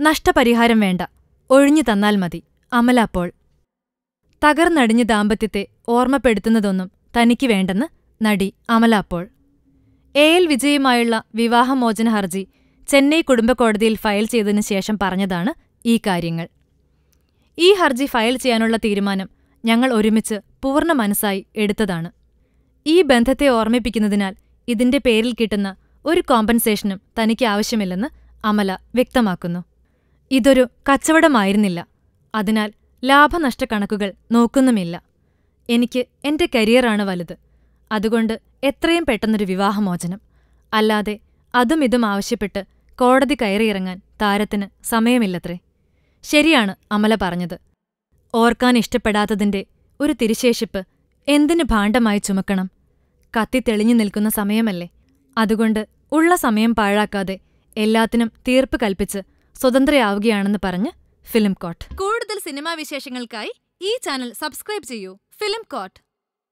നഷ്ടപരിഹാരം വേണ്ട. ഒഴിഞ്ഞു തന്നാൽ മതി. അമല അപ്പോൾ. തകർന്നടിഞ്ഞ ദാമ്പത്യത്തെ ഓർമ്മപ്പെടുത്തുന്നതൊന്നും തനിക്ക് വേണ്ടെന്ന് നടി അമല അപ്പോൾ. എ എൽ വിജയുമായുള്ള വിവാഹമോചന ഹർജി ചെന്നൈ കുടുംബ കോടതിയിൽ ഫയൽ ചെയ്തതിനു ശേഷം പറഞ്ഞതാണ് ഈ കാര്യങ്ങൾ. ഈ ഹർജി ഫയൽ ചെയ്യാനുള്ള തീരുമാനം ഞങ്ങൾ ഒരുമിച്ച് പൂർണ മനസ്സായി എടുത്തതാണ്. ഈ ബന്ധത്തെ ഓർമ്മിപ്പിക്കുന്നതിനാൽ ഇതിന്റെ പേരിൽ കിട്ടുന്ന ഒരു കോമ്പൻസേഷനും തനിക്ക് ആവശ്യമില്ലെന്ന് അമല വ്യക്തമാക്കുന്നു. ഇതൊരു കച്ചവടമായിരുന്നില്ല. അതിനാൽ ലാഭനഷ്ട കണക്കുകൾ നോക്കുന്നുമില്ല. എനിക്ക് എന്റെ കരിയറാണ് വലുത്. അതുകൊണ്ട് എത്രയും പെട്ടെന്നൊരു വിവാഹമോചനം. അല്ലാതെ അതും ഇതും ആവശ്യപ്പെട്ട് കോടതി കയറിയിറങ്ങാൻ താരത്തിന് സമയമില്ലത്രേ. ശരിയാണ് അമല പറഞ്ഞത്. ഓർക്കാൻ ഇഷ്ടപ്പെടാത്തതിന്റെ ഒരു തിരിശേഷിപ്പ് എന്തിനു ഭാണ്ഡമായി ചുമക്കണം? കത്തി തെളിഞ്ഞു നിൽക്കുന്ന സമയമല്ലേ? അതുകൊണ്ട് ഉള്ള സമയം പാഴാക്കാതെ എല്ലാത്തിനും തീർപ്പ് കൽപ്പിച്ച് സ്വതന്ത്രയാവുകയാണെന്ന് പറഞ്ഞ് ഫിലിം കോട്ട്. കൂടുതൽ സിനിമാ വിശേഷങ്ങൾക്കായി ഈ ചാനൽ സബ്സ്ക്രൈബ് ചെയ്യൂ. Film coat.